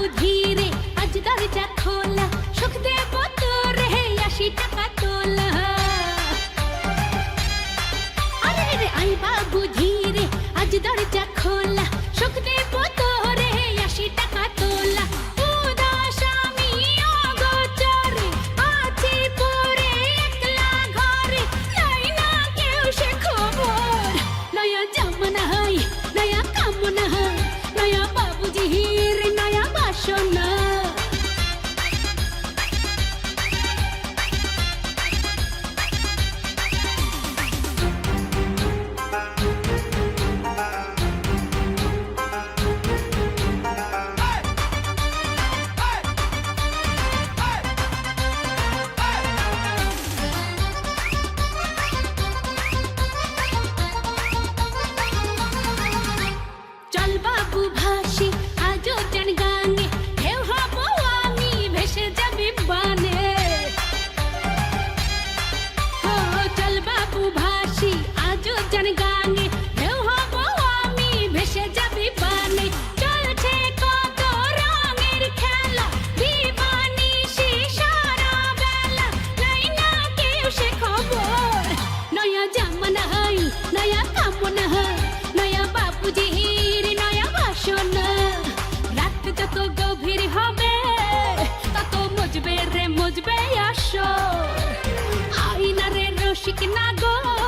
বাবু ধীরে, আজ দরজা খোলা। সুখ দেব হে আশি টাকা তোলা। আরে রে, আই বাবু ধীরে, আজ দরজা জন গানে, ঢেউ হব আমি, ভেসে যাবি বানে। চলছে কত রঙের খেলা দিবানিশি সারা বেলা। নাই না কেউ সে খবর, নয়া জামানা হাই নয়া কামনা হাই নয়া বাপুজির নয়া বাসনা। রাত যত গভীর হবে, তত মজবে রে, মজবে আসর। আইনা রসিক নাগর